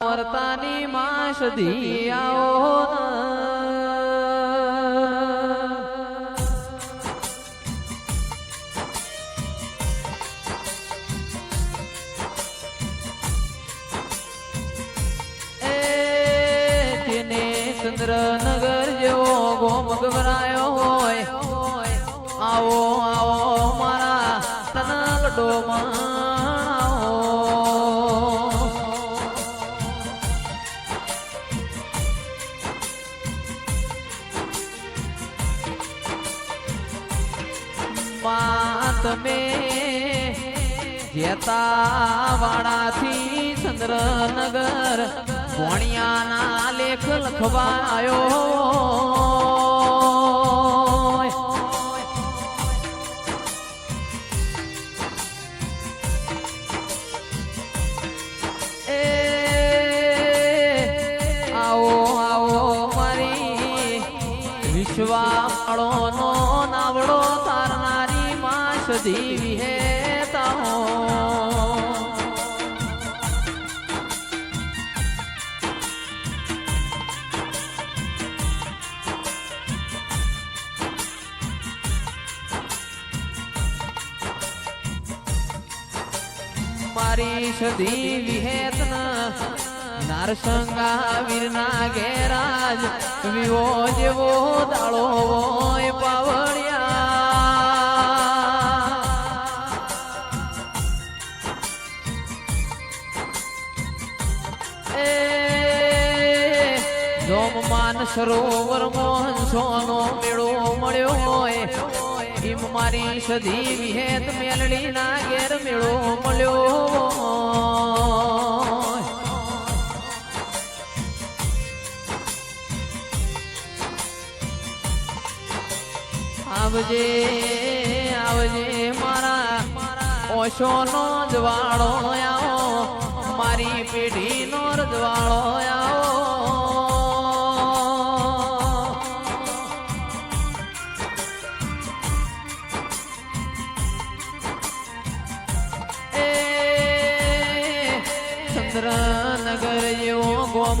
વર્તાની માં દિયાઓ તેને ચંદ્રનગર જેવો ગોમ ગભરાયો હોય. આવો આવો મારા તનલ ડોમાણો જેતા વાડાથી ચંદ્રનગર ભોણિયાના લેખ લખવાયો. આવો આવો મારી વિશ્વાળો નો નાવડો તારનારી માસ દેવી વિહેતા મારી સધી વિહેતના નારસંગા વીરના ઘેરાજ વિવો જેવો દાળો હોય પાવડિયા એ, જોમમાન સરોવર મોહન સોનો મેળો મળ્યો હોય. એમ મારી સધી વિહેત મેલડી ના ઘેર મેળો મળ્યો. આવજે આવજે મારા ઓશો નો જવાળો આવો, મારી પેઢી નો રજવાળો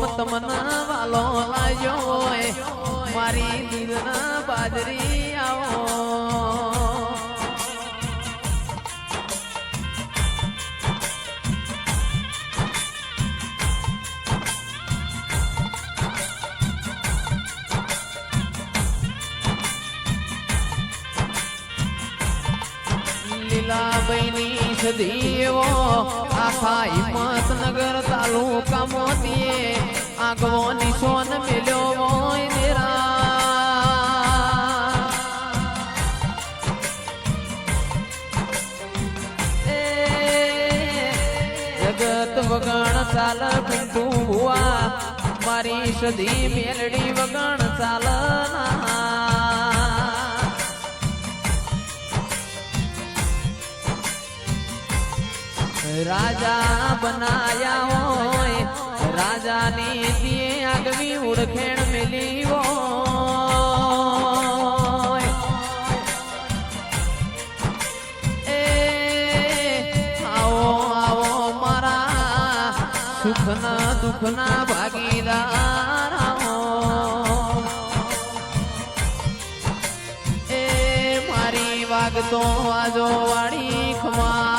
ગોમ તમને વાલો લાયો મારી દિલના બાજરી આવો લીલાબાઈની સદીવો આખા હિંમતનગર તાલુકા મોતીએ આગવો નિશોન મેલ્યો હોય દેરા જગત વગણ ચાલ પિંટુ ભુવા મારી સદી મેલડી વગણ ચાલ રાજા બનાયા હોય, રાજાની તે આગવી ઉડખેણ મેલી હોય. એ, આવો આવો મારા સુખના દુઃખના ભાગીદાર એ, મારી વાગતો આજો વાળી ખમાતના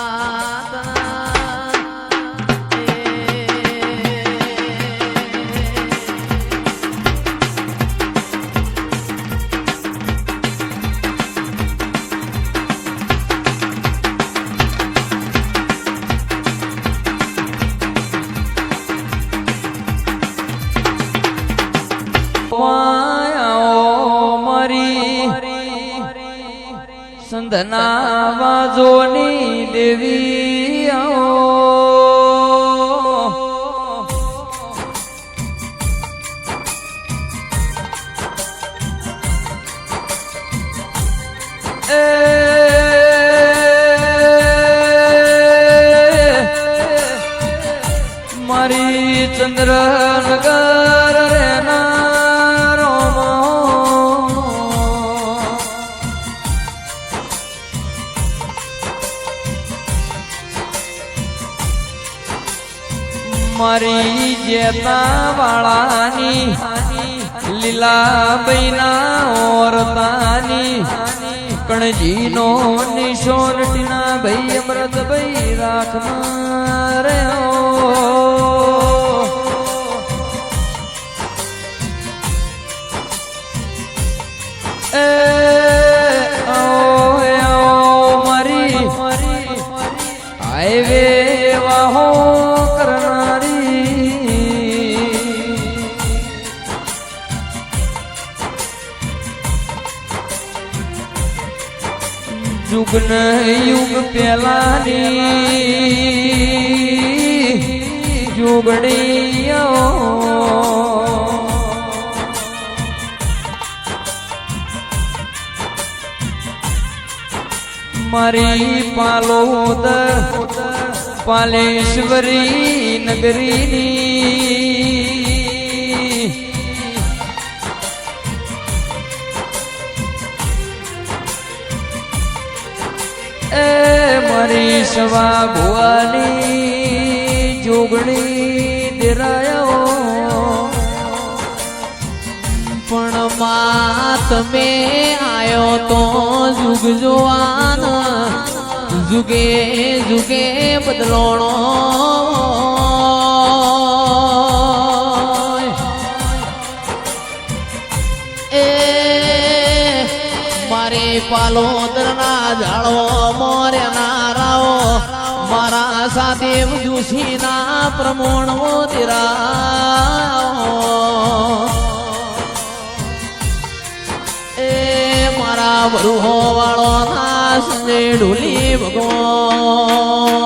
માયાઓ મરી સંધના વાજોની દેવી આવો એ મારી મારી જેતા વાળાની લીલાબઈના ઓરતાની કણજીનો નિશોર ટીના ભાઈ અમૃત ભાઈ રાખમાં હો. જુગન યુગ પેલાની જુગડીઓ. મારી પાલોદર પાલેશ્વરી નગરીની સવા ભુવાની જોગણી દેરાયો. પણ માં તમે આયો તો જુગ જોવાના. જુગે જુગે બદલોણો મારે પાલોદર ના ઝાડો, મોરે નારાઓ. મારા સાથે જોશી ના પ્રમોણ દિરાઓ એ મારા બરુહો વાળો ના સંજય ઢોલી ભગવાન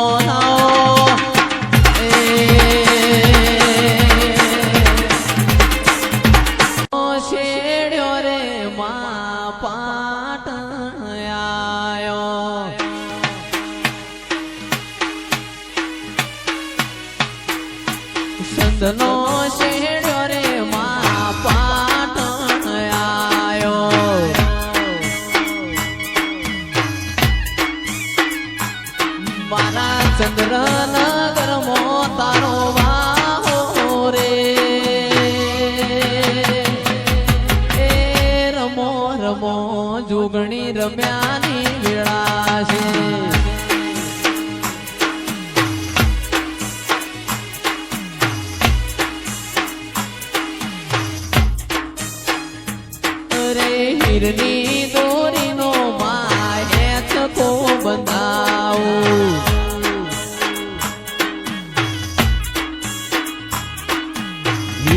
રમો રમો જોગણી રમ્યાની વેળા છે.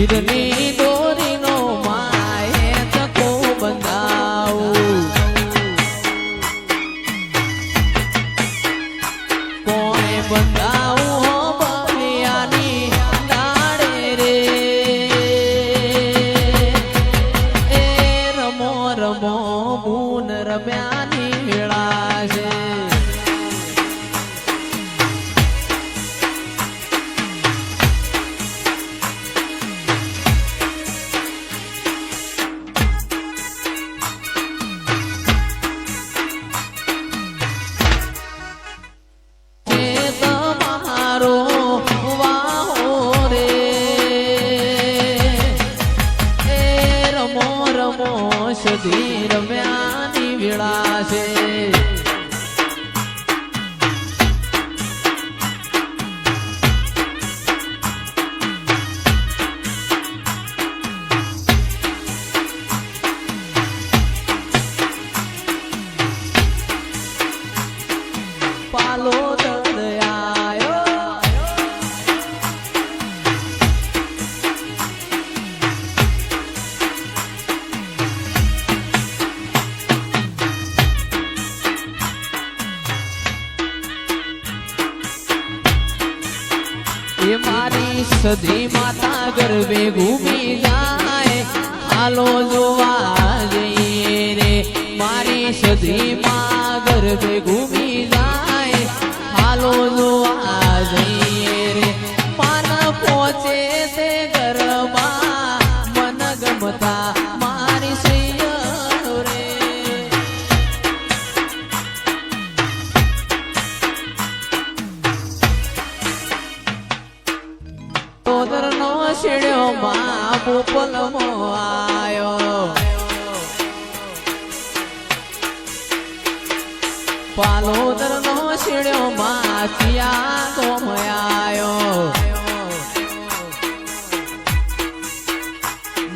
இதனே સધી માતા ગરબે ઘૂમી જાય. હાલો જોવા જઈએ રે મારી સધી માં ગરબે માં બોપલમો આયો. પાલોદર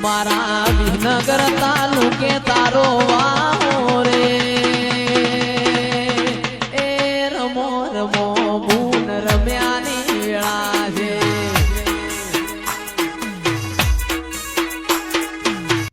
મારા વિનગર તાલુકે તારો વાહો